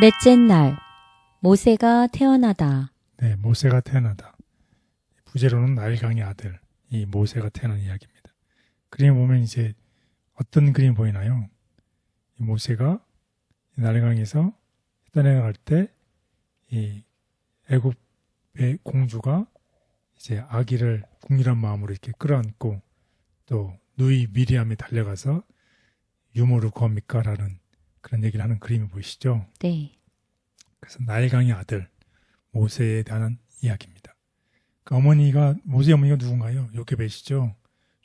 넷째 날 모세가 태어나다. 네, 모세가 태어나다. 부제로는 나일강의 아들, 이 모세가 태어난 이야기입니다. 그림 보면 이제 어떤 그림이 보이나요? 이 모세가 이 나일강에서 떠내려갈 때, 이 애굽의 공주가 이제 아기를 국률한 마음으로 이렇게 끌어안고 또 누이 미리암이 달려가서 유모를 구합니까라는 그런 얘기를 하는 그림이 보이시죠? 네. 그래서 나일강의 아들 모세에 대한 이야기입니다. 그 어머니가 모세 어머니가 누군가요? 요게벳이죠.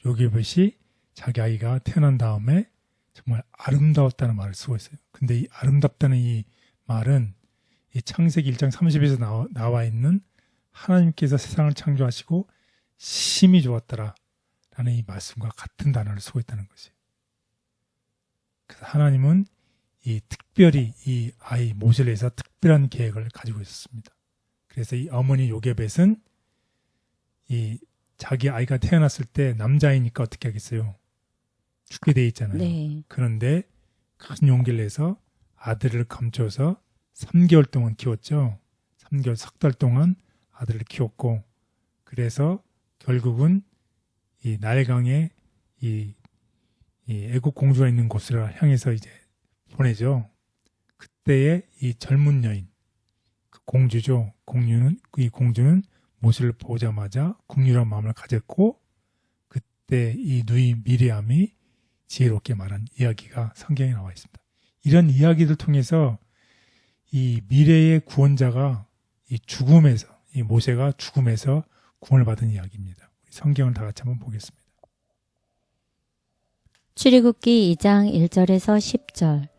요게벳이 자기 아이가 태어난 다음에 정말 아름다웠다는 말을 쓰고 있어요. 근데 이 아름답다는 이 말은 이 창세기 1장 30에서 나와, 나와 있는 하나님께서 세상을 창조하시고 심히 좋았더라 라는 이 말씀과 같은 단어를 쓰고 있다는 것이에요. 그래서 하나님은 이 특별히 이 아이 모세를 위해서 특별한 계획을 가지고 있었습니다. 그래서 이 어머니 요게벳은 이 자기 아이가 태어났을 때 남자이니까 어떻게 하겠어요? 죽게 돼 있잖아요. 네. 그런데 큰 용기를 내서 아들을 감춰서 3개월 동안 키웠죠. 3개월 석 달 동안 아들을 키웠고 그래서 결국은 이 나일강에 이, 이 애국 공주가 있는 곳을 향해서 이제 보내죠. 그때의 이 젊은 여인, 그 공주죠. 공주는 이 공주는 모세를 보자마자 국률한 마음을 가졌고 그때 이 누이 미리암이 지혜롭게 말한 이야기가 성경에 나와 있습니다. 이런 이야기를 통해서 이 미래의 구원자가 이 죽음에서 이 모세가 죽음에서 구원을 받은 이야기입니다. 성경을 다 같이 한번 보겠습니다. 출애굽기 2장 1절에서 10절.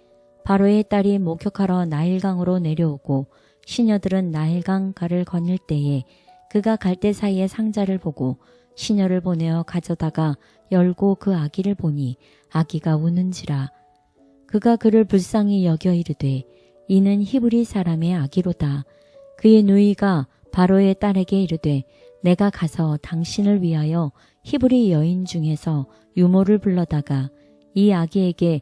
바로의 딸이 목욕하러 나일강으로 내려오고 시녀들은 나일강가를 거닐 때에 그가 갈대 사이에 상자를 보고 시녀를 보내어 가져다가 열고 그 아기를 보니 아기가 우는지라. 그가 그를 불쌍히 여겨 이르되 이는 히브리 사람의 아기로다. 그의 누이가 바로의 딸에게 이르되 내가 가서 당신을 위하여 히브리 여인 중에서 유모를 불러다가 이 아기에게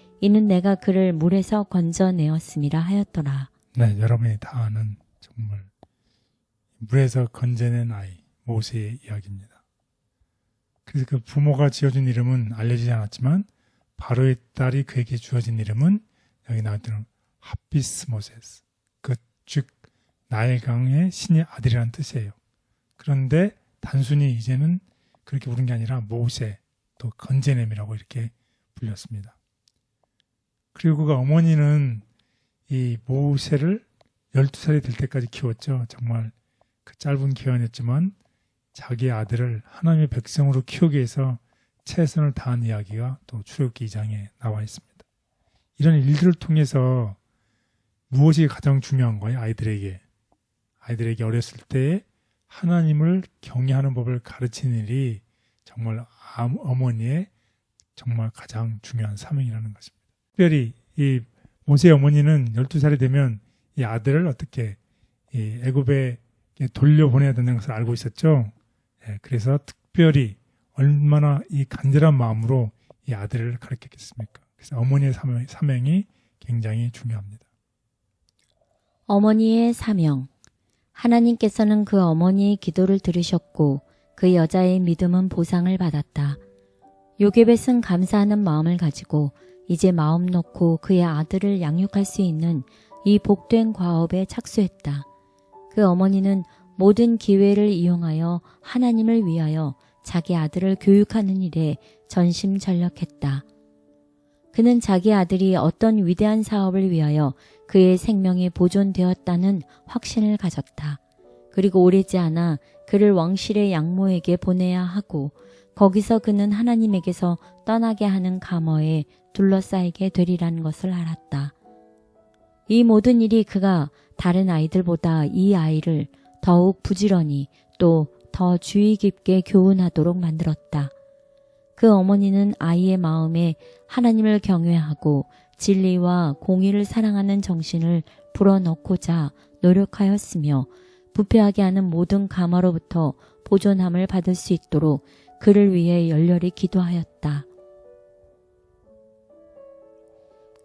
이는 내가 그를 물에서 건져내었음이라 하였더라. 네, 여러분이 다 아는 정말 물에서 건져낸 아이 모세의 이야기입니다. 그래서 그 부모가 지어준 이름은 알려지지 않았지만 바로의 딸이 그에게 주어진 이름은 여기 나왔던 하피스 모세스. 그 즉 나일강의 신의 아들이라는 뜻이에요. 그런데 단순히 이제는 그렇게 부른 게 아니라 모세 또 건제냄이라고 이렇게 불렸습니다. 그리고 그 어머니는 이 모세를 12살이 될 때까지 키웠죠. 정말 그 짧은 기간이었지만 자기 아들을 하나님의 백성으로 키우기 위해서 최선을 다한 이야기가 또 출애굽기 2장에 나와 있습니다. 이런 일들을 통해서 무엇이 가장 중요한 거예요? 아이들에게. 아이들에게 어렸을 때 하나님을 경외하는 법을 가르치는 일이 정말 어머니의 정말 가장 중요한 사명이라는 것입니다. 특별히 이 모세 어머니는 12살이 되면 이 아들을 어떻게 이 애굽에 돌려보내야 된다는 것을 알고 있었죠. 예, 그래서 특별히 얼마나 이 간절한 마음으로 이 아들을 가르쳤겠습니까? 그래서 어머니의 사명, 사명이 굉장히 중요합니다. 어머니의 사명. 하나님께서는 그 어머니의 기도를 들으셨고 그 여자의 믿음은 보상을 받았다. 요게벳은 감사하는 마음을 가지고 이제 마음 놓고 그의 아들을 양육할 수 있는 이 복된 과업에 착수했다. 그 어머니는 모든 기회를 이용하여 하나님을 위하여 자기 아들을 교육하는 일에 전심전력했다. 그는 자기 아들이 어떤 위대한 사업을 위하여 그의 생명이 보존되었다는 확신을 가졌다. 그리고 오래지 않아 그를 왕실의 양모에게 보내야 하고 거기서 그는 하나님에게서 떠나게 하는 감어에 둘러싸이게 되리라는 것을 알았다. 이 모든 일이 그가 다른 아이들보다 이 아이를 더욱 부지런히 또 더 주의 깊게 교훈하도록 만들었다. 그 어머니는 아이의 마음에 하나님을 경외하고 진리와 공의를 사랑하는 정신을 불어넣고자 노력하였으며 부패하게 하는 모든 감화로부터 보존함을 받을 수 있도록 그를 위해 열렬히 기도하였다.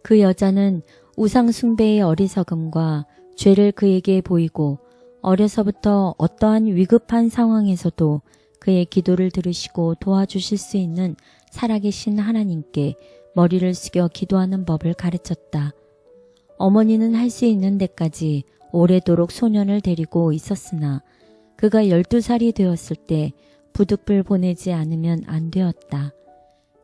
그 여자는 우상숭배의 어리석음과 죄를 그에게 보이고 어려서부터 어떠한 위급한 상황에서도 그의 기도를 들으시고 도와주실 수 있는 살아계신 하나님께 머리를 숙여 기도하는 법을 가르쳤다. 어머니는 할 수 있는 데까지 오래도록 소년을 데리고 있었으나 그가 12살이 되었을 때 부득불 보내지 않으면 안 되었다.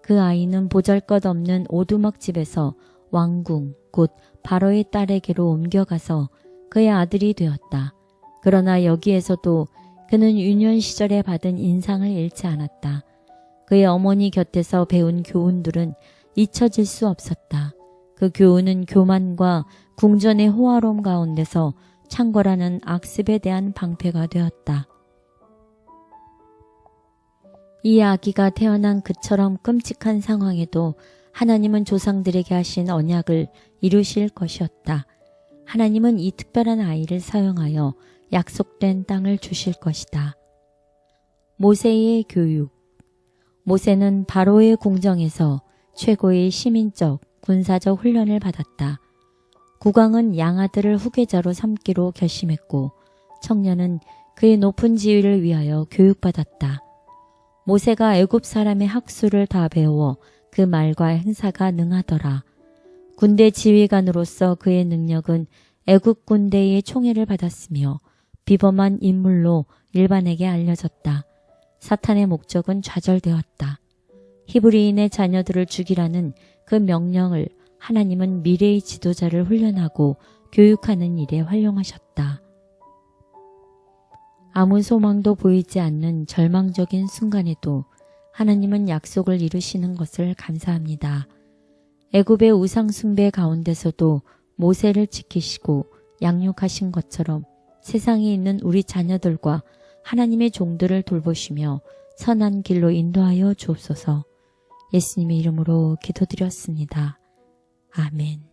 그 아이는 보잘것 없는 오두막 집에서 왕궁, 곧 바로의 딸에게로 옮겨가서 그의 아들이 되었다. 그러나 여기에서도 그는 유년 시절에 받은 인상을 잃지 않았다. 그의 어머니 곁에서 배운 교훈들은 잊혀질 수 없었다. 그 교훈은 교만과 궁전의 호화로움 가운데서 창궐하는 악습에 대한 방패가 되었다. 이 아기가 태어난 그처럼 끔찍한 상황에도 하나님은 조상들에게 하신 언약을 이루실 것이었다. 하나님은 이 특별한 아이를 사용하여 약속된 땅을 주실 것이다. 모세의 교육 모세는 바로의 궁정에서 최고의 시민적, 군사적 훈련을 받았다. 국왕은 양아들을 후계자로 삼기로 결심했고 청년은 그의 높은 지위를 위하여 교육받았다. 모세가 애굽 사람의 학수를 다 배워 그 말과 행사가 능하더라. 군대 지휘관으로서 그의 능력은 애굽 군대의 총애를 받았으며 비범한 인물로 일반에게 알려졌다. 사탄의 목적은 좌절되었다. 히브리인의 자녀들을 죽이라는 그 명령을 하나님은 미래의 지도자를 훈련하고 교육하는 일에 활용하셨다. 아무 소망도 보이지 않는 절망적인 순간에도 하나님은 약속을 이루시는 것을 감사합니다. 애굽의 우상 숭배 가운데서도 모세를 지키시고 양육하신 것처럼 세상에 있는 우리 자녀들과 하나님의 종들을 돌보시며 선한 길로 인도하여 주옵소서. 예수님의 이름으로 기도드렸습니다. 아멘.